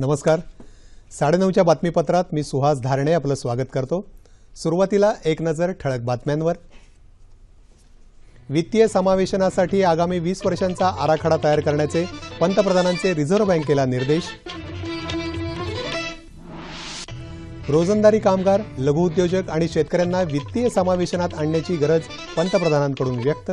नमस्कार. साडेनऊच्या बातमीपत्रात मी सुहास धारणे आपलं स्वागत करतो. सुरुवातीला एक नजर ठळक बातम्यांवर. वित्तीय समावेशनासाठी आगामी वीस वर्षांचा आराखडा तयार करण्याचे पंतप्रधानांचे रिझर्व्ह बँकेला निर्देश. रोजंदारी कामगार लघुउद्योजक आणि शेतकऱ्यांना वित्तीय समावेशनात आणण्याची गरज पंतप्रधानांकडून व्यक्त.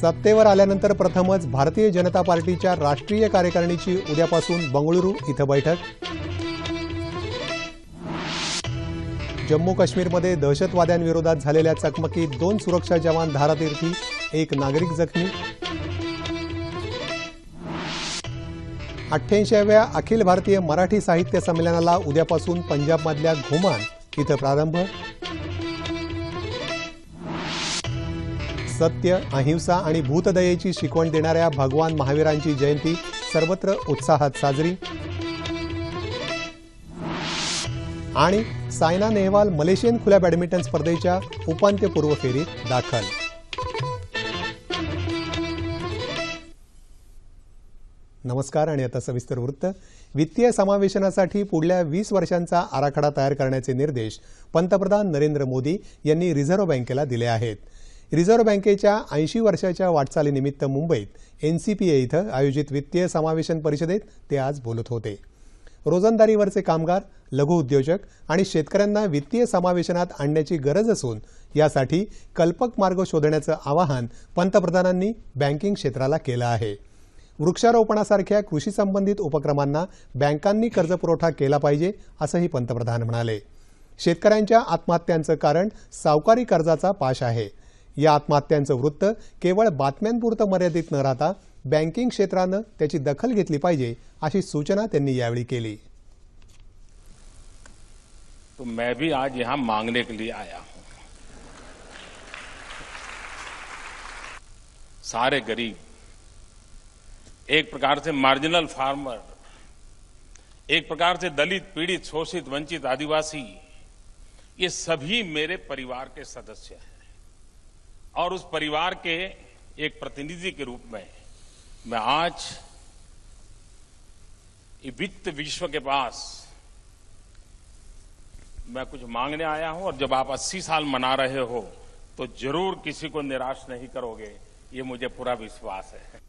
सत्तेवर आल्यानंतर प्रथमच भारतीय जनता पार्टीच्या राष्ट्रीय कार्यकारिणीची उद्यापासून बंगळुरू इथं बैठक. जम्मू काश्मीरमध्ये दहशतवाद्यांविरोधात झालेल्या चकमकीत दोन सुरक्षा जवान धारातीर्थी एक नागरिक जखमी. अठ्ठ्याऐंशीव्या अखिल भारतीय मराठी साहित्य संमेलनाला उद्यापासून पंजाबमधल्या घुमान इथं प्रारंभ. सत्य अहिंसा आणि भूतदयेची शिकवण देणाऱ्या भगवान महावीरांची जयंती सर्वत्र उत्साहात साजरी. आणि सायना नेहवाल मलेशियन खुल्या बॅडमिंटन स्पर्धेच्या उपांत्यपूर्व फेरीत दाखल. नमस्कार आणि आता सविस्तर वृत्त. वित्तीय समावेशनासाठी पुढल्या वीस वर्षांचा आराखडा तयार करण्याचे निर्देश पंतप्रधान नरेंद्र मोदी यांनी रिझर्व्ह बँकेला दिले आहेत. रिझर्व्ह बँकेच्या ऐंशी वर्षाच्या वाटचालीनिमित्त मुंबईत एनसीपीए इथं आयोजित वित्तीय समावेशन परिषदेत ते आज बोलत होते. रोजंदारीवरचे कामगार लघुउद्योजक आणि शेतकऱ्यांना वित्तीय समावेशनात आणण्याची गरज असून यासाठी कल्पक मार्ग शोधण्याचं आवाहन पंतप्रधानांनी बँकिंग क्षेत्राला केलं आहे. वृक्षारोपणासारख्या कृषी संबंधित उपक्रमांना बँकांनी कर्जपुरवठा केला पाहिजे असंही पंतप्रधान म्हणाले. शेतकऱ्यांच्या आत्महत्यांचं कारण सावकारी कर्जाचा पाश आहे. या आत्महत्यांचं वृत्त केवळ बातम्यांपुरतं मर्यादित न राहता बँकिंग क्षेत्रानं त्याची दखल घेतली पाहिजे अशी सूचना त्यांनी यावेळी केली. तो मैं भी आज यहां मांगने के लिए आया हूं। सारे गरीब एक प्रकार से मार्जिनल फार्मर एक प्रकार से दलित पीड़ित शोषित वंचित आदिवासी ये सभी मेरे परिवार के सदस्य हैं। और उस परिवार के एक प्रतिनिधि के रूप में मैं आज ये वित्त विश्व के पास मैं कुछ मांगने आया हूं और जब आप 80 साल मना रहे हो तो जरूर किसी को निराश नहीं करोगे ये मुझे पूरा विश्वास है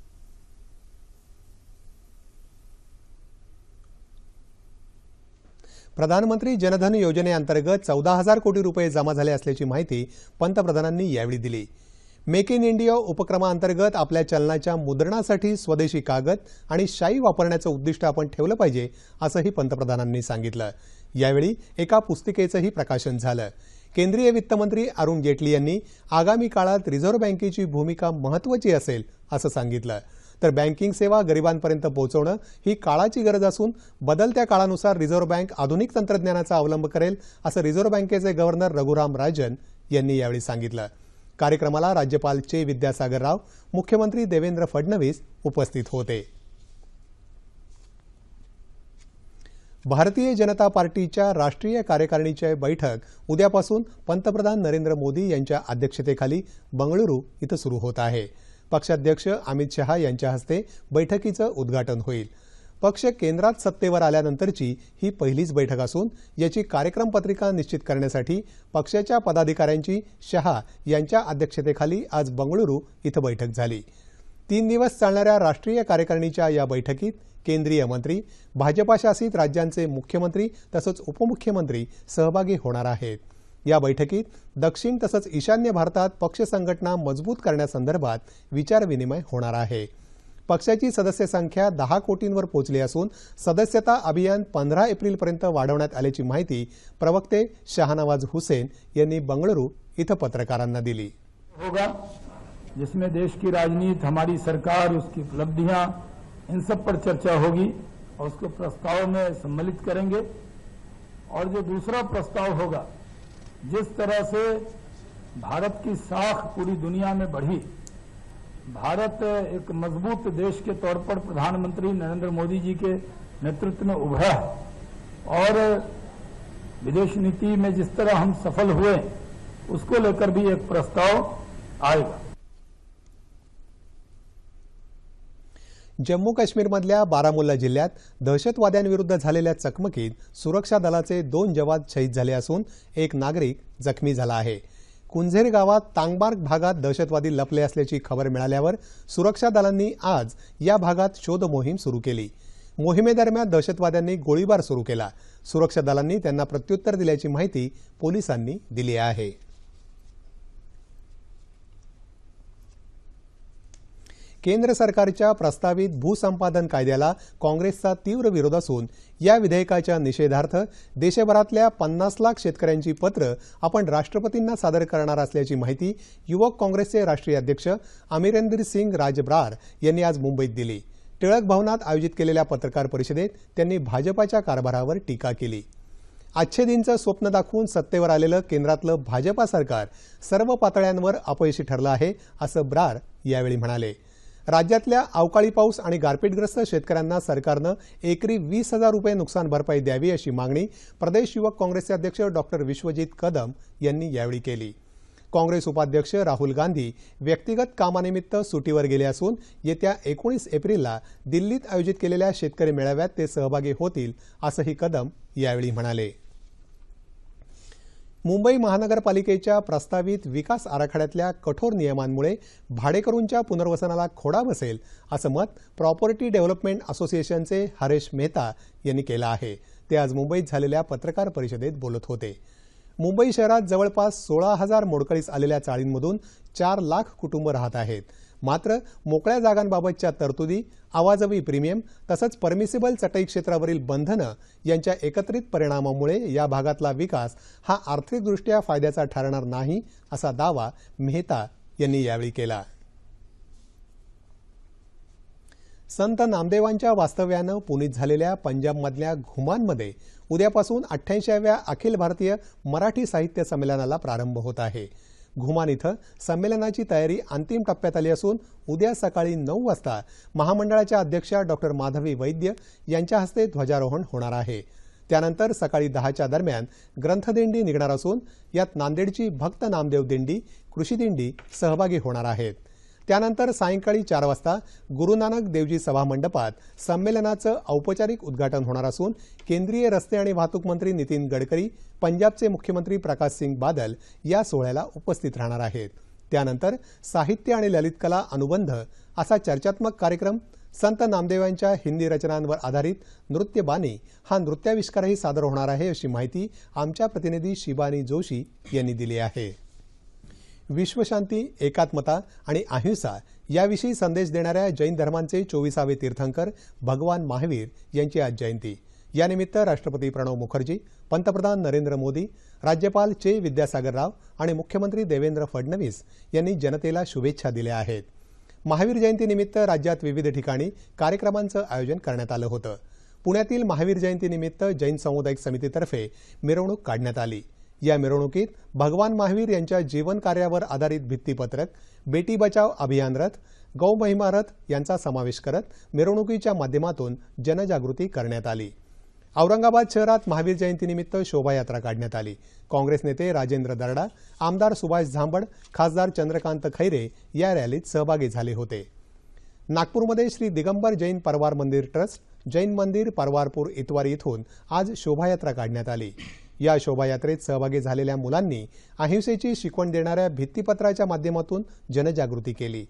प्रधानमंत्री जनधन योजनेअंतर्गत चौदा हजार कोटी रुपये जमा झाले असल्याची माहिती पंतप्रधानांनी यावेळी दिली. मेक इन इंडिया उपक्रमाअंतर्गत आपल्या चलनाच्या मुद्रणासाठी स्वदेशी कागद आणि शाई वापरण्याचं उद्दिष्ट आपण ठेवलं पाहिजे असंही पंतप्रधानांनी सांगितलं. यावेळी एका पुस्तिकेचंही प्रकाशन झालं. केंद्रीय वित्तमंत्री अरुण जेटली यांनी आगामी काळात रिझर्व्ह बँकेची भूमिका महत्वाची असेल असं सांगितलं. तर बँकिंग सेवा गरिबांपर्यंत पोहोचवणं ही काळाची गरज असून बदलत्या काळानुसार रिझर्व्ह बँक आधुनिक तंत्रज्ञानाचा अवलंब करेल असं रिझर्व्ह बँकेचे गव्हर्नर रघुराम राजन यांनी यावेळी सांगितलं. कार्यक्रमाला राज्यपाल चे विद्यासागर राव मुख्यमंत्री देवेंद्र फडणवीस उपस्थित होते. भारतीय जनता पार्टीच्या राष्ट्रीय कार्यकारिणीची बैठक उद्यापासून पंतप्रधान नरेंद्र मोदी यांच्या अध्यक्षतेखाली बंगळुरू इथं सुरू होत आहे. पक्षाध्यक्ष अमित शहा यांच्या हस्ते बैठकीचं उद्घाटन होईल. पक्ष केंद्रात सत्तेवर आल्यानंतरची ही पहिलीच बैठक असून याची कार्यक्रम पत्रिका निश्चित करण्यासाठी पक्षाच्या पदाधिकाऱ्यांची शहा यांच्या अध्यक्षतेखाली आज बंगळुरू इथं बैठक झाली. तीन दिवस चालणाऱ्या राष्ट्रीय कार्यकारिणीच्या या बैठकीत केंद्रीय मंत्री भाजपाशासित राज्यांचे मुख्यमंत्री तसंच उपमुख्यमंत्री सहभागी होणार आहेत. या बैठकीत दक्षिण तसंच ईशान्य भारतात पक्ष संघटना मजबूत करण्यासंदर्भात विचारविनिमय होणार आहे. पक्षाची सदस्य संख्या दहा कोटींवर पोहोचली असून सदस्यता अभियान पंधरा एप्रिलपर्यंत वाढवण्यात आल्याची माहिती प्रवक्ते शहानवाज हुसेन यांनी बंगळुरू इथं पत्रकारांना दिली. होगा जिसमें देश की राजनीति हमारी सरकार उसकी उपलब्धियां इन सब पर चर्चा होगी और उसको प्रस्ताव में सम्मिलित करेंगे। और जो दूसरा प्रस्ताव होगा जिस तरह से भारत की साख पूरी दुनिया में बढ़ी भारत एक मजबूत देश के तौर पर प्रधानमंत्री नरेंद्र मोदी जी के नेतृत्व में उभरा है और विदेश नीति में जिस तरह हम सफल हुए उसको लेकर भी एक प्रस्ताव आएगा जम्मू काश्मीरमधल्या बारामुल्ला जिल्ह्यात दहशतवाद्यांविरुद्ध झालेल्या चकमकीत सुरक्षा दलाचे दोन जवान शहीद झाले असून एक नागरिक जखमी झाला आहे. कुंझेर गावात तांगबार्ग भागात दहशतवादी लपले असल्याची खबर मिळाल्यावर सुरक्षा दलांनी आज या भागात शोध मोहीम सुरू केली. मोहिमेदरम्यान दहशतवाद्यांनी गोळीबार सुरू केला. सुरक्षा दलांनी त्यांना प्रत्युत्तर दिल्याची माहिती पोलिसांनी दिली आहे. केंद्र सरकारच्या प्रस्तावित भूसंपादन कायद्याला काँग्रेसचा तीव्र विरोध असून या विधेयकाच्या निषेधार्थ देशभरातल्या पन्नास लाख शेतकऱ्यांची पत्र आपण राष्ट्रपतींना सादर करणार असल्याची माहिती युवक काँग्रेसचे राष्ट्रीय अध्यक्ष अमिरेंद्र सिंग राजब्रार यांनी आज मुंबईत दिली. टिळक भवनात आयोजित केलेल्या पत्रकार परिषदेत त्यांनी भाजपाच्या कारभारावर टीका केली. आजचे दिनचं स्वप्न दाखवून सत्तेवर आलेलं केंद्रातलं भाजपा सरकार सर्व पातळ्यांवर अपयशी ठरलं आहे असं ब्रार यावेळी म्हणाले. राज्यातल्या अवकाळी पाऊस आणि गारपीटग्रस्त शेतकऱ्यांना सरकारनं एकरी वीस हजार रुपये नुकसान भरपाई द्यावी अशी मागणी प्रदेश युवक काँग्रेसचे अध्यक्ष डॉक्टर विश्वजित कदम यांनी यावेळी केली. काँग्रेस उपाध्यक्ष राहुल गांधी व्यक्तिगत कामानिमित्त सुटीवर गेले असून येत्या एकोणीस एप्रिलला दिल्लीत आयोजित केलेल्या शेतकरी मेळाव्यात ते सहभागी होतील असंही कदम यावेळी म्हणाले. मुंबई महानगरपालिकेच्या प्रस्तावित विकास आराखड्यातल्या कठोर नियमांमुळे भाडेकरूंच्या पुनर्वसनाला खोडा बसेल असं मत प्रॉपर्टी डेव्हलपमेंट असोसिएशनचे हरेश मेहता यांनी केलं आहे. ते आज मुंबईत झालेल्या पत्रकार परिषदेत बोलत होते. मुंबई शहरात जवळपास सोळा हजार मोडकळीस आलेल्या चाळींमधून चार लाख कुटुंब राहत आहेत. मात्र मोकळ्या जागांबाबतच्या तरतुदी आवाजवी प्रीमियम तसंच परमिसिबल चटई क्षेत्रावरील बंधनं यांच्या एकत्रित परिणामामुळे या भागातला विकास हा आर्थिकदृष्ट्या फायद्याचा ठरणार नाही असा दावा मेहता यांनी यावेळी केला. संत नामदेवांच्या वास्तव्यानं पुनीत झालेल्या पंजाबमधल्या घुमानमध्ये उद्यापासून अठ्ठ्याऐंशीव्या अखिल भारतीय मराठी साहित्य संमेलनाला प्रारंभ होत आहे. घुमान इथं संमेलनाची तयारी अंतिम टप्प्यात आली असून उद्या सकाळी नऊ वाजता महामंडळाच्या अध्यक्षा डॉक्टर माधवी वैद्य यांच्या हस्ते ध्वजारोहण होणार आहे. त्यानंतर सकाळी दहाच्या दरम्यान ग्रंथदिंडी निघणार असून यात नांदेडची भक्त नामदेव दिंडी कृषी दिंडी सहभागी होणार आहेत. त्यानंतर सायंकाळी चार वाजता गुरुनानक देवजी सभा मंडपात संमेलनाचं औपचारिक उद्घाटन होणार असून केंद्रीय रस्ते आणि वाहतूक मंत्री नितीन गडकरी पंजाबचे मुख्यमंत्री प्रकाश सिंग बादल या सोहळ्याला उपस्थित राहणार आहेत. त्यानंतर साहित्य आणि ललित कला अनुबंध असा चर्चात्मक कार्यक्रम संत नामदेवांच्या हिंदी रचनांवर आधारित नृत्यबाणी हा नृत्याविष्कारही सादर होणार आहे अशी माहिती आमच्या प्रतिनिधी शिबानी जोशी यांनी दिली आहे. विश्वशांती एकात्मता आणि अहिंसा याविषयी संदेश देणाऱ्या जैन धर्मांचे चोवीसावे तीर्थंकर भगवान महावीर यांची आज जयंती. यानिमित्त राष्ट्रपती प्रणव मुखर्जी पंतप्रधान नरेंद्र मोदी राज्यपाल चे विद्यासागर राव आणि मुख्यमंत्री देवेंद्र फडणवीस यांनी जनतेला शुभेच्छा दिल्या आहेत. महावीर जयंतीनिमित्त राज्यात विविध ठिकाणी कार्यक्रमांचं आयोजन करण्यात आलं होतं. पुण्यातील महावीर जयंतीनिमित्त जैन सामुदायिक समितीतर्फे मिरवणूक काढण्यात आली. या मिरवणुकीत भगवान महावीर यांच्या जीवन कार्यावर आधारित भित्तीपत्रक बेटी बचाव अभियान रथ गौ महिमा रथ यांचा समावेश करत मिरवणुकीच्या माध्यमातून जनजागृती करण्यात आली. औरंगाबाद शहरात महावीर जयंतीनिमित्त शोभायात्रा काढण्यात आली. काँग्रेस नेते राजेंद्र दर्डा आमदार सुभाष झांबड खासदार चंद्रकांत खैरे या रॅलीत सहभागी झाले होते. नागपूरमध्ये श्री दिगंबर जैन परवार मंदिर ट्रस्ट जैन मंदिर परवारपूर इतवारी इथून आज शोभायात्रा काढण्यात आली. या शोभायात्रेत सहभागी झालेल्या मुलांनी अहिंसेची शिकवण देणाऱ्या भित्तीपत्राच्या माध्यमातून जनजागृती केली.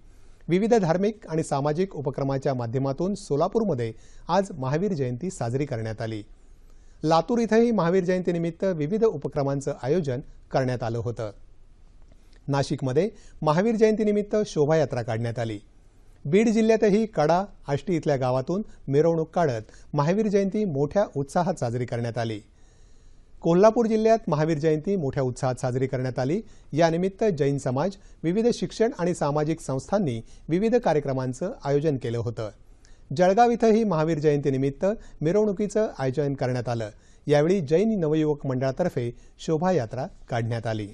विविध धार्मिक आणि सामाजिक उपक्रमाच्या माध्यमातून सोलापूरमध्ये आज महावीर जयंती साजरी करण्यात आली. लातूर इथंही महावीर जयंतीनिमित्त विविध उपक्रमांचं आयोजन करण्यात आलं होतं. नाशिकमध्ये महावीर जयंतीनिमित्त शोभायात्रा काढण्यात आली. बीड जिल्ह्यातही कडा आष्टी इथल्या गावातून मिरवणूक काढत महावीर जयंती मोठ्या उत्साहात साजरी करण्यात आली. कोल्हापूर जिल्ह्यात महावीर जयंती मोठ्या उत्साहात साजरी करण्यात आली. यानिमित्त जैन समाज विविध शिक्षण आणि सामाजिक संस्थांनी विविध कार्यक्रमांचं आयोजन केलं होतं. जळगाव इथंही महावीर जयंतीनिमित्त मिरवणुकीचं आयोजन करण्यात आलं. यावेळी जैन नवयुवक मंडळातर्फे शोभायात्रा काढण्यात आली.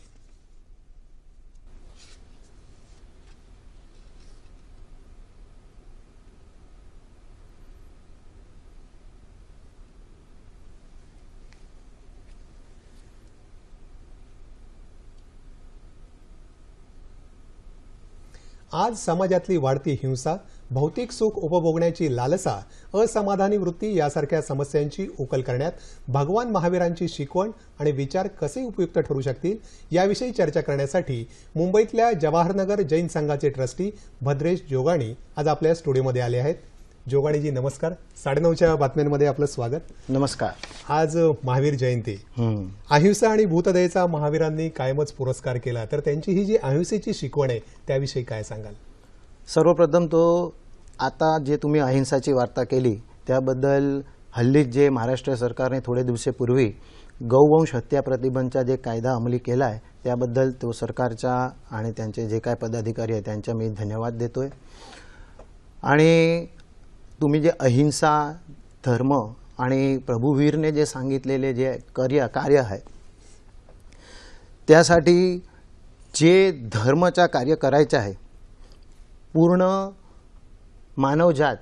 आज समाजातली वाढती हिंसा भौतिक सुख उपभोगण्याची लालसा असमाधानी वृत्ती यासारख्या समस्यांची उकल करण्यात भगवान महावीरांची शिकवण आणि विचार कसे उपयुक्त ठरू शकतील याविषयी चर्चा करण्यासाठी मुंबईतल्या जवाहरनगर जैन संघाचे ट्रस्टी भद्रेश जोगाणी आज आपल्या स्टुडिओमध्ये आले आहेत. जोगाणीजी नमस्कार. साडेनऊच्या बातम्यांमध्ये आपलं स्वागत. नमस्कार. आज महावीर जयंती. अहिंसा आणि भूतदयेचा महावीरांनी कायमच पुरस्कार केला. तर त्यांची ही जी अहिंसेची शिकवण आहे त्याविषयी काय सांगाल? सर्वप्रथम तो आता जे तुम्ही अहिंसाची वार्ता केली त्याबद्दल हल्लीच जे महाराष्ट्र सरकारने थोडे दिवसापूर्वी गौवंश हत्या प्रतिबंधचा जे कायदा अंमली केला आहे त्याबद्दल तो सरकारच्या आणि त्यांचे जे काय पदाधिकारी आहेत त्यांच्या मी धन्यवाद देतोय. आणि तुम्ही जे अहिंसा धर्म आणि प्रभुवीरने जे सांगितलेले जे कार्य कार्य आहे त्यासाठी जे धर्मचा कार्य करायचं आहे पूर्ण मानवजात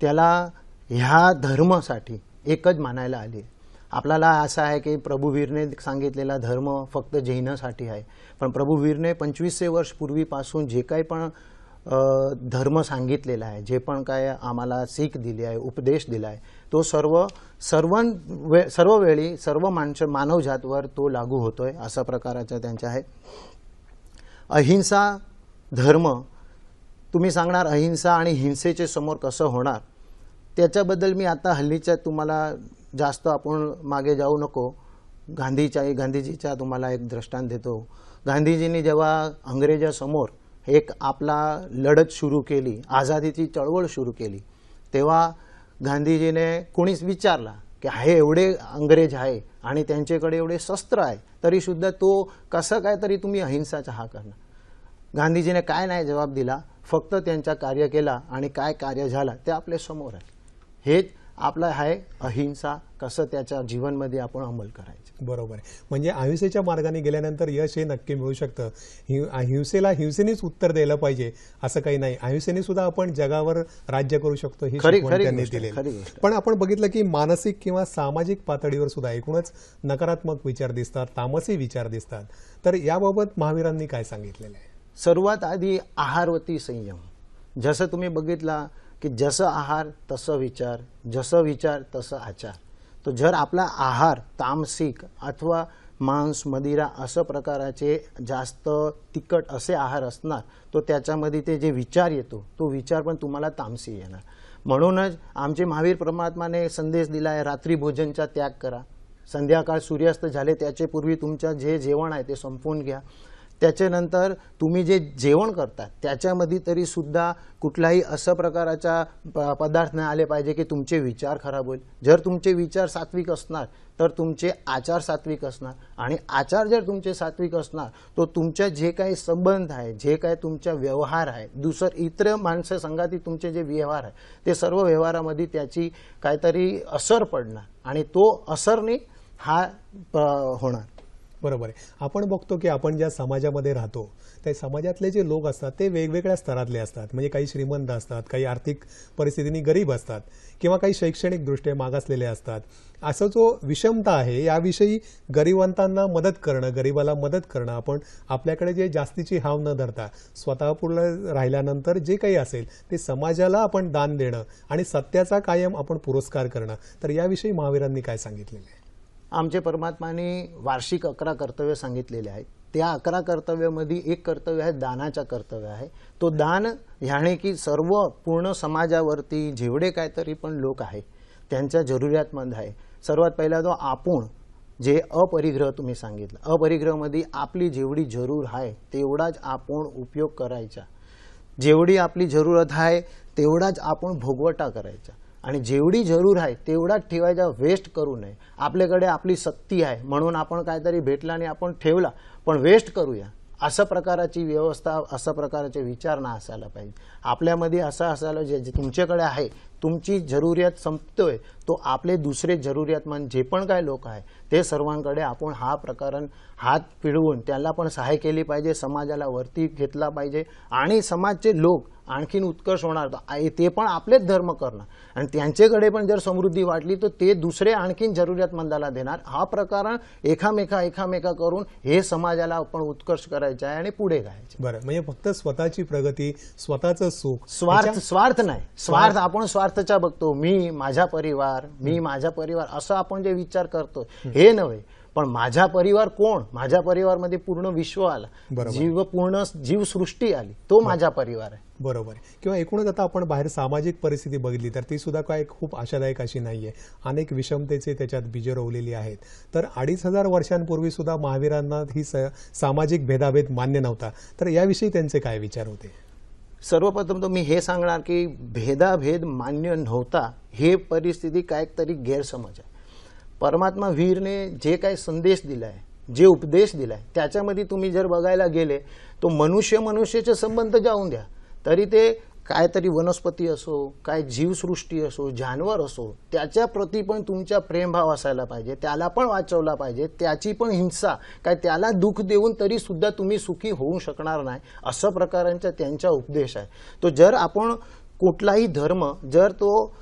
त्याला ह्या धर्मासाठी एकच मानायला आली आहे. आपल्याला असं आहे की प्रभुवीरने सांगितलेला धर्म फक्त जैनासाठी आहे. पण प्रभुवीरने पंचवीसशे वर्ष पूर्वीपासून जे काही पण धर्म सांगितलेला आहे जे पण काय आम्हाला सीख दिली आहे उपदेश दिला आहे तो सर्व सर्व वे सर्व वेळी सर्व माणसं मानवजातवर तो लागू होतोय अशा प्रकाराचा त्यांच्या आहे. अहिंसा धर्म तुम्ही सांगणार अहिंसा आणि हिंसेचे समोर कसं होणार त्याच्याबद्दल मी आता हल्लीच्या तुम्हाला जास्त आपण मागे जाऊ नको. गांधीच्या गांधीजीचा तुम्हाला एक दृष्टांत देतो. गांधीजींनी जेव्हा अंग्रेजासमोर एक आपला लढत सुरू केली आझादीची चळवळ सुरू केली तेव्हा गांधीजीने कोणीच विचारला की हे एवढे अंग्रेज आहे आणि त्यांच्याकडे एवढे शस्त्र आहे तरीसुद्धा तो कसं काय तरी तुम्ही अहिंसाचा हा करणार? गांधीजीने काय नाही जबाब दिला फक्त त्यांचा कार्य केला आणि काय कार्य झाला ते आपल्यासमोर आहे. हेच आपलं आहे अहिंसा कसं त्याच्या जीवनमध्ये आपण अंमल करायचं? बरोबर आहे. म्हणजे अहिंसेच्या मार्गाने गेल्यानंतर यश हे नक्की मिळू शकतं. हि- अहिंसेला हिंसेनेच उत्तर द्यायला पाहिजे असं काही नाही. अहिंसेने सुद्धा आपण जगावर राज्य करू शकतो ही त्यांनी दिलेली. आहे. पण आपण बघितलं की मानसिक किंवा सामाजिक पातळीवर सुद्धा एकूणच नकारात्मक विचार दिसतात तामसी विचार दिसतात. तर याबाबत महावीरांनी काय सांगितलेलं आहे? सर्वात आधी आहारवती संयम. जसं तुम्ही बघितला की जसं आहार तसं विचार जसं विचार तसं आचार. तो जर आपला आहार तामसिक अथवा मांस मदिरा असं प्रकाराचे जास्त तिखट असे आहार असणार तो त्याच्यामध्ये ते जे विचार येतो तो विचार पण तुम्हाला तामसी येणार. म्हणूनच आमचे महावीर परमात्माने संदेश दिला आहे रात्री भोजनचा त्याग करा. संध्याकाळ सूर्यास्त झाले त्याचे पूर्वी तुमचं जे जेवण आहे ते संपवून घ्या. त्याच्यानंतर तुम्ही जे जेवण करता त्याच्यामध्ये तरी सुद्धा कुठलाही असं प्रकाराचा प- पदार्थ नाही आले पाहिजे की तुमचे विचार खराब होईल. जर तुमचे विचार सात्विक असणार तर तुमचे आचार सात्विक असणार. आणि आचार जर तुमचे सात्विक असणार तो तुमच्या जे काही संबंध आहे जे काही तुमचा व्यवहार आहे दुसरं इतर माणसं संघातील तुमचे जे व्यवहार आहे ते सर्व व्यवहारामध्ये त्याची काहीतरी असर पडणार. आणि तो असरने हा होणार. बरोबर आहे. आपण बघतो की आपण ज्या समाजामध्ये राहतो त्या समाजातले जे लोक असतात ते वेगवेगळ्या स्तरातले असतात. म्हणजे काही श्रीमंत असतात काही आर्थिक परिस्थितीने गरीब असतात किंवा काही शैक्षणिकदृष्ट्या मागासलेले असतात. असं जो विषमता आहे याविषयी गरिबांतांना मदत करणं गरिबाला मदत करणं आपण आपल्याकडे जे जास्तीची हाव न धरता स्वतः राहिल्यानंतर जे काही असेल ते समाजाला आपण दान देणं आणि सत्याचा कायम आपण पुरस्कार करणं. तर याविषयी महावीरांनी काय सांगितलेलं आहे? आमचे परमात्माने वार्षिक अकरा कर्तव्य सांगितलेले आहेत. त्या अकरा कर्तव्यामध्ये एक कर्तव्य आहे दानाचा कर्तव्य आहे. तो दान ह्याने की सर्व पूर्ण समाजावरती जेवढे काहीतरी पण लोक आहे त्यांच्या जरुरियातमंद आहे. सर्वात पहिला तो आपण जे अपरिग्रह तुम्ही सांगितलं. अपरिग्रहमध्ये आपली जेवढी जरूर आहे तेवढाच आपण उपयोग करायचा. जेवढी आपली जरूरत आहे तेवढाच आपण भोगवटा करायचा. आणि जेवढी जरूर आहे तेवढाच ठेवायचा वेस्ट करू नये. आपल्याकडे आपली सक्ती आहे म्हणून आपण काहीतरी भेटला आणि आपण ठेवला पण वेस्ट करूया. अशा प्रकाराची व्यवस्था अशा प्रकारचे विचार ना असायला पाहिजे. आपल्यामध्ये असं असायला जे तुमच्याकडे आहे तुमची जरुरियात संपतोय तो आपले दुसरे जरुरियातमान जे पण काय लोक आहे ते सर्वांकडे आपण हा प्रकरण हात पिळवून त्याला पण सहाय्य केली पाहिजे समाजाला वरती घेतला पाहिजे. आणि समाजचे लोक आणखीन उत्कर्ष होणार. ते पण आपलेच धर्म करणार. आणि त्यांच्याकडे पण जर समृद्धी वाटली तर ते दुसरे आणखीन जरुरियातमंदाला देणार. हा प्रकरण एकामेका एकामेका करून हे समाजाला आपण उत्कर्ष करायचं आहे आणि पुढे गायचं बरं म्हणजे फक्त स्वतःची प्रगती स्वतःचं सुख स्वार्थ स्वार्थ नाही. स्वार्थ आपण स्वार्थच्या बघतो. मी माझा परिवार मी माझा परिवार असं आपण जे विचार करतो हे नव्हे. पण माझा परिवार कोण? माझ्या परिवारमध्ये पूर्ण विश्व आला. जीव पूर्ण जीवसृष्टी आली. तो माझा परिवार आहे. बरोबर. किंवा एकूणच आता आपण बाहेर सामाजिक परिस्थिती बघितली तर ती सुद्धा काय खूप आशादायक अशी नाहीये. अनेक विषमतेचे त्याच्यात बीजे रोवलेली आहेत. तर अडीच हजार वर्षांपूर्वी सुद्धा महावीरांना ही स- सामाजिक भेदाभेद मान्य नव्हता. तर याविषयी त्यांचे काय विचार होते? सर्वप्रथम तर मी हे सांगणार की भेदाभेद मान्य नव्हता हे परिस्थिती काहीतरी गैरसमज आहे. परमात्मा वीरने जे काही संदेश दिलाय जे उपदेश दिलाय त्याच्यामध्ये तुम्ही जर बघायला गेले तो मनुष्य मनुष्याचे संबंध जाऊन द्या. तरी ते काहीतरी वनस्पती असो काय जीवसृष्टी असो जानवर असो त्याच्या प्रती पण तुमचा प्रेमभाव असायला पाहिजे त्याला पण वाचवला पाहिजे त्याची पण हिंसा काय त्याला दुःख देऊन तरी सुद्धा तुम्ही सुखी होऊ शकणार नाही असं प्रकारांचा त्यांचा उपदेश आहे. तो जर आपण कुठलाही धर्म जर तो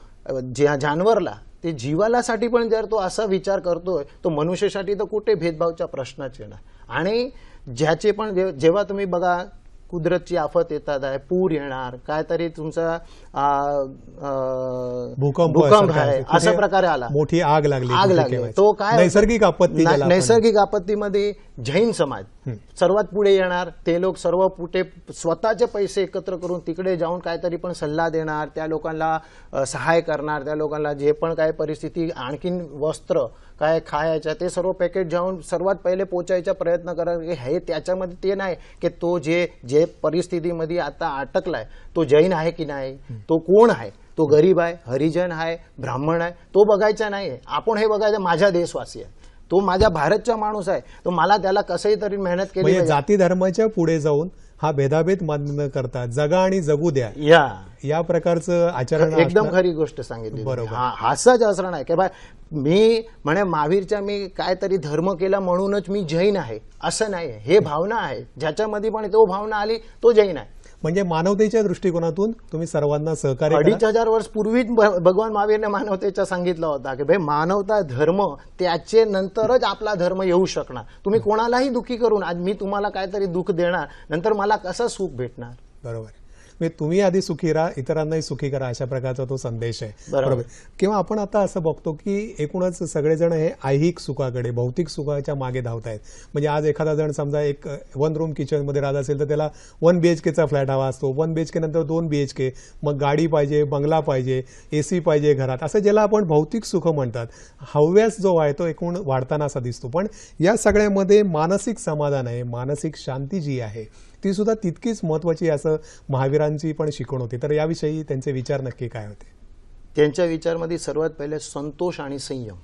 ज्या जानवरला ते जीवालासाठी पण जर तो असा विचार करतोय तो मनुष्यासाठी तर कुठे भेदभावचा प्रश्नच येणार? आणि ज्याचे पण जेव्हा तुम्ही बघा कुदरतची आफत येतात आहे पूर येणार काहीतरी तुमचा आ, आ, भूकंप भूकंप आहे अशा प्रकारे आला. मोठी आग लागली आग लागली. तो काय नैसर्गिक आपत्ती नैसर्गिक आपत्तीमध्ये जैन समाज. सर्वात पुढे येणार ते लोक सर्व पुढे स्वतःचे पैसे एकत्र करून तिकडे जाऊन काहीतरी पण सल्ला देणार त्या लोकांना अ, सहाय करणार त्या लोकांना जे पण काय परिस्थिती आणखीन वस्त्र काय खायच्या ते सर्व पॅकेट जाऊन सर्वात पहिले पोचायचा प्रयत्न करा. की हे त्याच्यामध्ये ते नाही की तो जे जे परिस्थितीमध्ये आता अटकलाय तो जैन आहे की नाही तो कोण आहे तो गरीब आहे हरिजन आहे ब्राह्मण आहे तो बघायचा नाही आपण हे बघायचं माझा देशवासी आहे. तो माझ्या भारतचा माणूस आहे. तो मला त्याला कसंही तरी मेहनत केली म्हणजे. जाती धर्माच्या पुढे जाऊन हा भेदाभेद मान्य करता जगा आणि जगू द्या. या. या प्रकारचं आचरण एकदम खरी गोष्ट सांगितली बरोबर. हा हास्याच असं नाही की बाय मी म्हणे महावीरच्या मी काहीतरी धर्म केला म्हणूनच मी जैन आहे. असं नाही. हे भावना आहे. ज्याच्यामध्ये पण तो भावना आली तो जैन आहे. म्हणजे मानवतेच्या दृष्टिकोनातून तुम्ही सर्वांना सहकार्य करा. अडीच हजार वर्ष पूर्वीच भगवान महावीरने मानवतेचा सांगितलं होता की भाई मानवता धर्म त्याचे नंतरच आपला धर्म येऊ शकणार. तुम्ही कोणालाही दुःखी करून आज मी तुम्हाला काहीतरी दुःख देणार नंतर मला कसं सुख भेटणार? बरोबर. म्हणजे तुम्ही आधी सुखी राहा इतरांनाही सुखी करा अशा प्रकारचा तो संदेश आहे. बरोबर. किंवा आपण आता असं बघतो की एकूणच सगळेजण हे ऐहिक सुखाकडे भौतिक सुखाच्या मागे धावत आहेत. म्हणजे आज एखादा जण समजा एक वन रूम किचनमध्ये राहत असेल तर त्याला वन बीएचकेचा फ्लॅट हवा असतो. वन बीएचके नंतर दोन बीएचके मग गाडी पाहिजे बंगला पाहिजे एसी पाहिजे घरात. असं ज्याला आपण भौतिक सुख म्हणतात हव्यास जो आहे तो एकूण वाढताना असा दिसतो. पण या सगळ्यामध्ये मानसिक समाधान आहे मानसिक शांती जी आहे ती सुद्धा तितकीच महत्वाची असं महावीरांची पण शिकवण होती. तर याविषयी त्यांचे विचार नक्की काय होते? त्यांच्या विचारमध्ये सर्वात पहिले संतोष आणि संयम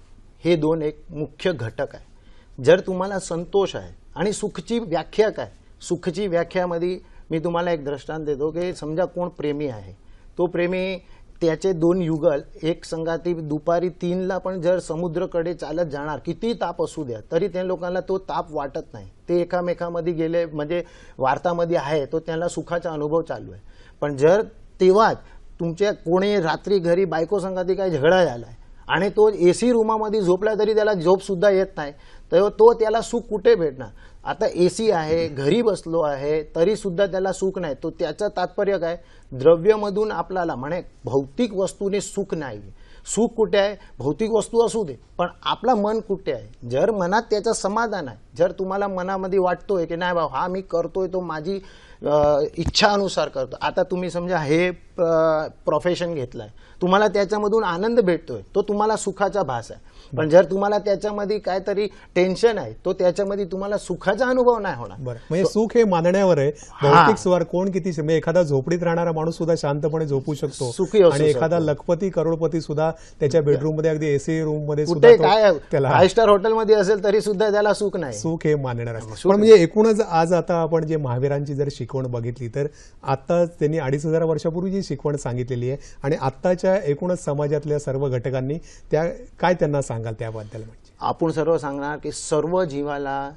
हे दोन एक मुख्य घटक आहे. जर तुम्हाला संतोष आहे आणि सुखची व्याख्या काय? सुखची व्याख्यामध्ये मी तुम्हाला एक दृष्टांत देतो की समजा कोण प्रेमी आहे तो प्रेमी त्याचे दोन युगल एक संघाती दुपारी तीनला पण जर समुद्रकडे चालत जाणार किती ताप असू द्या तरी त्या लोकांना तो ताप वाटत नाही. ते एकामेकामध्ये गेले म्हणजे वार्तामध्ये आहे तो त्यांना सुखाचा अनुभव चालू आहे. पण जर तेव्हा तुमच्या कोणी रात्री घरी बायको संगाती काही झगडा झालाय आणि तो ए सी रूमामध्ये झोपला तरी त्याला झोप सुद्धा येत नाही तर तो त्याला सुख कुठे भेटणार? आता ए सी आहे घरी बसलो आहे तरी सुद्धा त्याला सुख नाही. तो त्याचं तात्पर्य काय? द्रव्यमधून आपल्याला म्हणे भौतिक वस्तूने सुख नाही. सुख कुठे आहे? भौतिक वस्तू असू दे. पण आपला मन कुठे आहे? जर मनात त्याचं समाधान आहे जर तुम्हाला मनामध्ये वाटतोय की नाही भाऊ हा मी करतोय तो माझी इच्छानुसार करतो. आता तुम्ही समजा हे प्रोफेशन घेतलंय. तुम्हाला त्याच्यामधून आनंद भेटतोय. तो तुम्हाला सुखाचा भास आहे. पण जर तुम्हाला त्याच्यामध्ये काहीतरी टेन्शन आहे तो त्याच्यामध्ये तुम्हाला सुखाचा अनुभव नाही होणार. बरं. म्हणजे सुख हे मानण्यावर आहे. भौतिक स्वर कोण किती म्हणजे एखादा झोपडीत राहणारा माणूस सुद्धा शांतपणे झोपू शकतो. सुखी आणि एखादा. लखपती करोडपती सुद्धा त्याच्या बेडरूममध्ये अगदी एसी रूममध्ये काय त्याला फाईव्ह स्टार हॉटेलमध्ये असेल तरी सुद्धा त्याला सुख नाही. सुख हे मानणार आहे. पण म्हणजे एकूणच आज आता आपण जे महावीरांची जर शिकवण बघितली. तर आता त्यांनी अडीच हजार वर्षापूर्वी जी शिकवण सांगितलेली आहे आणि आत्ताच्या एकूणच समाजातल्या सर्व घटकांनी त्या काय त्यांना सांगाल त्याबद्दल म्हणजे? आपण सर्व सांगणार की सर्व जीवाला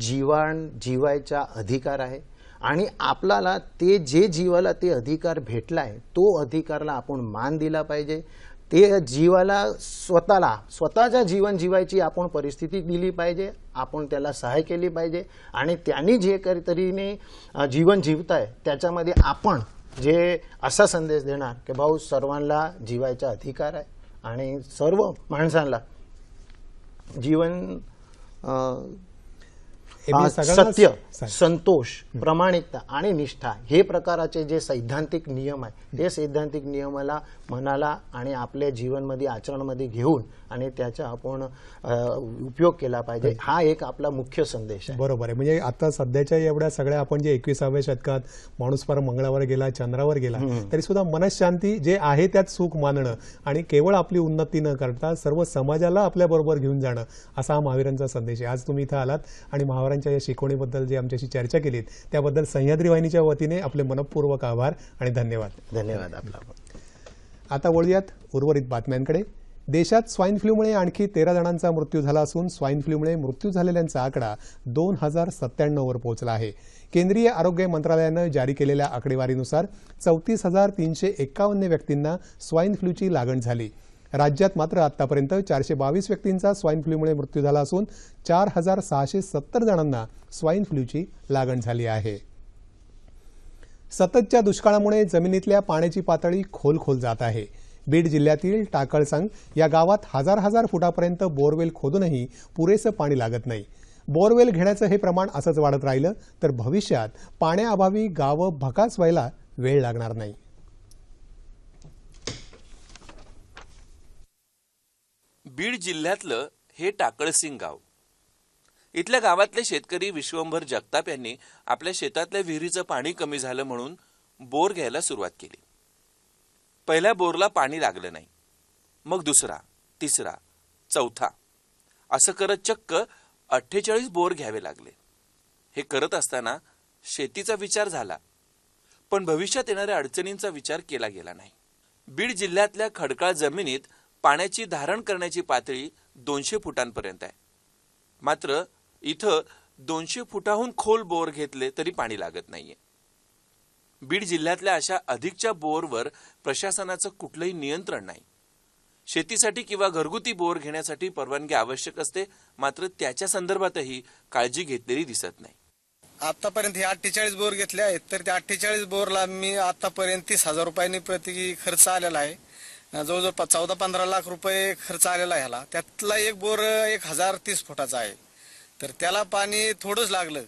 जीवाण जीवायचा अधिकार आहे आणि आपल्याला ते जे जीवाला ते अधिकार भेटला आहे तो अधिकारला आपण मान दिला पाहिजे. ते जीवाला स्वतःला स्वतःच्या जीवन जीवायची आपण परिस्थिती दिली पाहिजे आपण त्याला सहाय केली पाहिजे आणि त्यांनी जे काहीतरीने जीवन जीवताय त्याच्यामध्ये आपण जे असा संदेश देणार की भाऊ सर्वांना जीवायचा अधिकार आहे आणि सर्व माणसांना जीवन अ, हे मी आ, सगळ्यांना सत्य संतोष प्रामाणिकता आणि निष्ठा हे प्रकाराचे जे सैद्धांतिक नियम आहे ते सैद्धांतिक नियमाला मनाला आणि आपल्या जीवनमध्ये आचरणमध्ये घेऊन आणि त्याचा आपण उपयोग केला पाहिजे. हा एक आपला मुख्य संदेश आहे. बरोबर आहे. म्हणजे आता सध्याच्या एवढ्या सगळ्या आपण जे एकविसाव्या शतकात माणूस फार मंगळावर गेला चंद्रावर गेला तरी सुद्धा मनशांती जे आहे त्यात सुख मानणं आणि केवळ आपली उन्नती न करता सर्व समाजाला आपल्या बरोबर घेऊन जाणं असा हा महावीरांचा संदेश आहे. आज तुम्ही इथं आलात आणि महावीरांच्या या शिकवणीबद्दल जे आमच्याशी चर्चा केलीत त्याबद्दल सह्याद्री वाहिनीच्या वतीने आपले मनपूर्वक आभार आणि धन्यवाद. धन्यवाद आपला. आता वळूयात उर्वरित बातम्यांकडे. देशात स्वाईन फ्लूमुळे आणखी तेरा जणांचा मृत्यू झाला असून स्वाईन फ्लूमुळे मृत्यू झालेल्यांचा आकडा दोन हजार सत्त्याण्णववर पोहोचला आहे. केंद्रीय आरोग्य मंत्रालयानं जारी केलेल्या आकडेवारीनुसार चौतीस हजार तीनशे एक्कावन्न व्यक्तींना स्वाईन फ्लूची लागण झाली. राज्यात मात्र आतापर्यंत चारशे बावीस व्यक्तींचा स्वाईन फ्लूमुळे मृत्यू झाला असून चार हजार सहाशे सत्तर जणांना स्वाईन फ्लूची लागण झाली आहे. सततच्या दुष्काळामुळे जमिनीतल्या पाण्याची पातळी खोलखोल जात आहे. बीड जिल्ह्यातील टाकळसंग या गावात हजार हजार फुटापर्यंत बोरवेल खोदूनही पुरेसं पाणी लागत नाही. बोरवेल घेण्याचं हे प्रमाण असंच वाढत राहिलं तर भविष्यात पाण्याअभावी गावं भकास व्हायला वेळ लागणार नाही. बीड जिल्ह्यातलं हे टाकळसिंग गाव. इथल्या गावातले शेतकरी विश्वंभर जगताप यांनी आपल्या शेतातल्या विहिरीचं पाणी कमी झालं म्हणून बोर घ्यायला सुरुवात केली. पहिल्या बोरला पाणी लागलं नाही. मग दुसरा तिसरा चौथा असं करत चक्क अठ्ठेचाळीस बोर घ्यावे लागले. हे करत असताना शेतीचा विचार झाला पण भविष्यात येणाऱ्या अडचणींचा विचार केला गेला नाही. बीड जिल्ह्यातल्या खडकाळ जमिनीत पाण्याची धारण करण्याची पातळी दोनशे फुटांपर्यंत आहे. मात्र इथं दोनशे फुटाहून खोल बोर घेतले तरी पाणी लागत नाहीये. बीड जिल्ह्यातल्या अशा अधिकच्या बोअरवर प्रशासनाचं कुठलंही नियंत्रण नाही. शेतीसाठी किंवा घरगुती बोर घेण्यासाठी परवानगी आवश्यक असते मात्र त्याच्या संदर्भातही काळजी घेतलेली दिसत नाही. आतापर्यंत हे अठ्ठेचाळीस बोर घेतले आहेत तर त्या अठ्ठेचाळीस बोरला मी आतापर्यंत तीस हजार रुपयांनी प्रति खर्च आलेला आहे. जवळजवळ चौदा पंधरा लाख रुपये खर्च आलेला आहे ह्याला. त्यातला एक बोर एक हजार तीस फुटाचा आहे. तर त्याला पाणी थोडंच लागलं.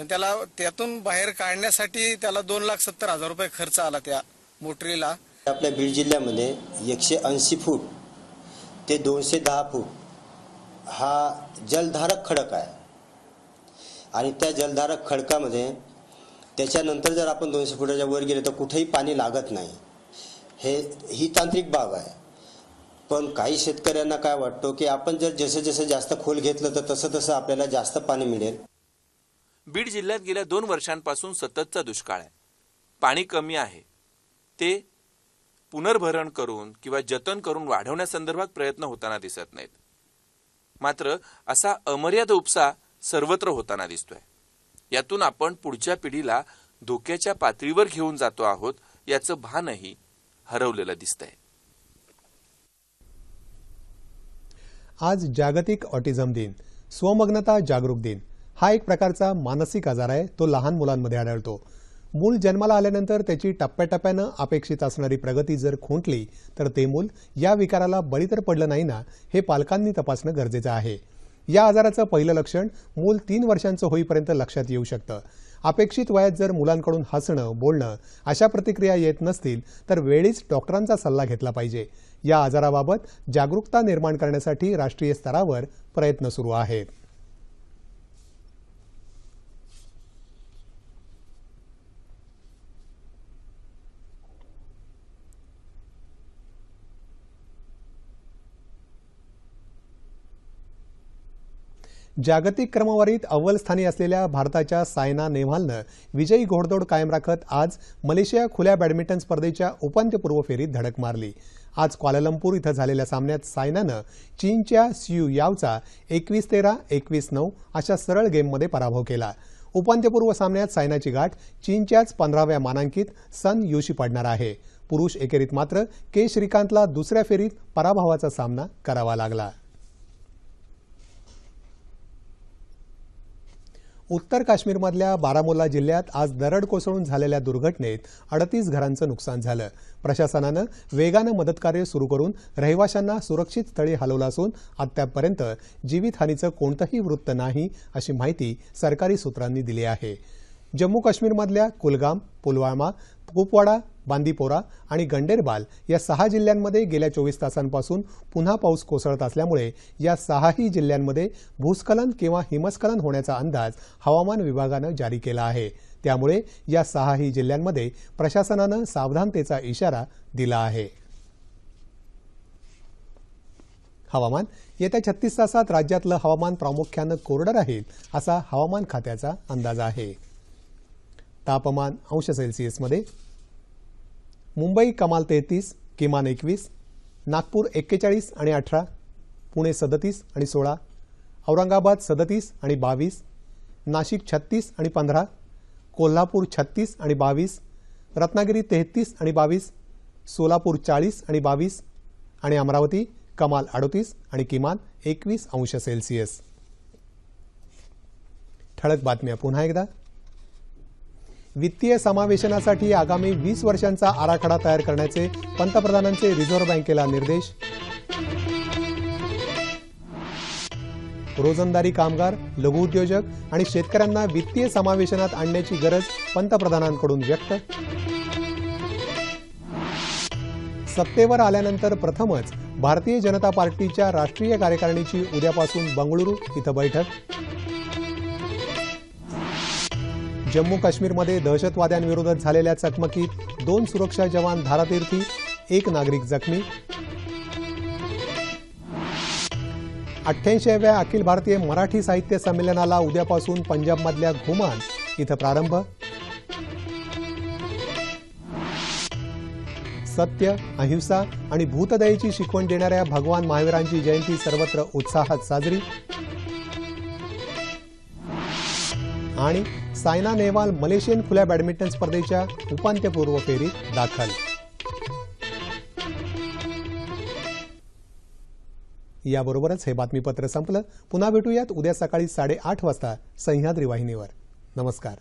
पण त्याला त्यातून बाहेर काढण्यासाठी त्याला दोन लाख सत्तर हजार रुपये खर्च आला त्या मोटरीला. आपल्या बीड जिल्ह्यामध्ये एकशे ऐंशी फूट ते दोनशे दहा फूट हा जलधारक खडक आहे. आणि त्या जलधारक खडकामध्ये त्याच्यानंतर जर आपण दोनशे फुटाच्या वर गेले तर कुठेही पाणी लागत नाही. हे ही तांत्रिक बाब आहे. पण काही शेतकऱ्यांना काय वाटतो की आपण जर जसं जसं जास्त खोल घेतलं तर तसं तसं आपल्याला जास्त पाणी मिळेल. बीड जिल्ह्यात गेल्या दोन वर्षांपासून सततचा दुष्काळ आहे. पाणी कमी आहे. ते पुनर्भरण करून किंवा जतन करून वाढवण्यासंदर्भात प्रयत्न होताना दिसत नाहीत. मात्र असा अमर्याद उपसा सर्वत्र होताना दिसतोय. यातून आपण पुढच्या पिढीला धोक्याच्या पातळीवर घेऊन जातो आहोत याचं भानही हरवलेलं दिसतंय. आज जागतिक ऑटिझम दिन स्वमग्नता जागरूक दिन. हा एक प्रकारचा मानसिक आजार आहे तो लहान मुलांमध्ये आढळतो. मूल जन्माला आल्यानंतर त्याची टप्प्याटप्प्यानं अपेक्षित असणारी प्रगती जर खुंटली तर ते मूल या विकाराला बळी तर पडलं नाही ना हे पालकांनी तपासणं गरजेचं आहे. या आजाराचं पहिलं लक्षण मूल तीन वर्षांचं होईपर्यंत लक्षात येऊ शकतं. अपेक्षित वयात जर मुलांकडून हसणं बोलणं अशा प्रतिक्रिया येत नसतील तर वेळीच डॉक्टरांचा सल्ला घेतला पाहिजे. या आजाराबाबत जागरूकता निर्माण करण्यासाठी राष्ट्रीय स्तरावर प्रयत्न सुरू आहेत. जागतिक क्रमवारीत अव्वल स्थानी असलेल्या भारताच्या सायना नेहवालनं विजयी घोडदौड कायम राखत आज मलेशिया खुल्या बॅडमिंटन स्पर्धेच्या उपांत्यपूर्व फेरीत धडक मारली. आज क्वालालंपूर इथं झालेल्या सामन्यात सायनानं चीनच्या सियू यावचा एकवीस तेरा एकवीस नऊ अशा सरळ गेममध्ये पराभव केला. उपांत्यपूर्व सामन्यात सायनाची गाठ चीनच्याच पंधराव्या मानांकित सन युशी पडणार आहे. पुरुष एकेरीत मात्र के श्रीकांतला दुसऱ्या फेरीत पराभवाचा सामना करावा लागला. उत्तर काश्मीरमधल्या बारामुल्ला जिल्ह्यात आज दरड कोसळून झालेल्या दुर्घटनेत अडतीस घरांचं नुकसान झालं. प्रशासनानं वेगानं मदतकार्य सुरू करून रहिवाशांना सुरक्षित स्थळी हलवलं असून अद्यापपर्यंत जीवितहानीचं कोणतंही वृत्त नाही अशी माहिती सरकारी सूत्रांनी दिली आहे. जम्मू काश्मीरमधल्या कुलगाम पुलवामा कुपवाडा बांदीपोरा आणि गंडेरबाल या सहा जिल्ह्यांमध्ये गेल्या चोवीस तासांपासून पुन्हा पाऊस कोसळत असल्यामुळे या सहाही जिल्ह्यांमध्ये भूस्खलन किंवा हिमस्खलन होण्याचा अंदाज हवामान विभागानं जारी केला आहे. त्यामुळे या सहाही जिल्ह्यांमध्ये प्रशासनानं सावधानतेचा इशारा दिला आहे. हवामान येत्या छत्तीस तासात राज्यातलं हवामान प्रामुख्यानं कोरडं राहील असा हवामान खात्याचा अंदाज आहे. तापमान अंश सेल्सिअसमध्ये मुंबई कमाल तेहतीस किमान एकवीस नागपूर एक्केचाळीस आणि अठरा पुणे सदतीस आणि सोळा औरंगाबाद सदतीस आणि बावीस नाशिक छत्तीस आणि पंधरा कोल्हापूर छत्तीस आणि बावीस रत्नागिरी तेहतीस आणि बावीस सोलापूर चाळीस आणि बावीस आणि अमरावती कमाल अडोतीस आणि किमान एकवीस अंश सेल्सिअस ठळक बातम्या पुन्हा एकदा. वित्तीय समावेशनासाठी आगामी वीस वर्षांचा आराखडा तयार करण्याचे पंतप्रधानांचे रिझर्व्ह बँकेला निर्देश. रोजंदारी कामगार लघुउद्योजक आणि शेतकऱ्यांना वित्तीय समावेशनात आणण्याची गरज पंतप्रधानांकडून व्यक्त. सत्तेवर आल्यानंतर प्रथमच भारतीय जनता पार्टीच्या राष्ट्रीय कार्यकारिणीची उद्यापासून बंगळुरू इथं बैठक. जम्मू काश्मीरमध्ये दहशतवाद्यांविरोधात झालेल्या चकमकीत दोन सुरक्षा जवान धारातीर्थी एक नागरिक जखमी. अठ्ठ्याऐंशीव्या अखिल भारतीय मराठी साहित्य संमेलनाला उद्यापासून पंजाबमधल्या घुमान इथं प्रारंभ. सत्य अहिंसा आणि भूतदयेची शिकवण देणाऱ्या भगवान महावीरांची जयंती सर्वत्र उत्साहात साजरी. आणि सायना नेहवाल मलेशियन खुल्या बॅडमिंटन स्पर्धेच्या उपांत्यपूर्व फेरीत दाखल. याबरोबरच हे बातमीपत्र संपलं. पुन्हा भेटूयात उद्या सकाळी साडेआठ वाजता सह्याद्री वाहिनीवर. नमस्कार.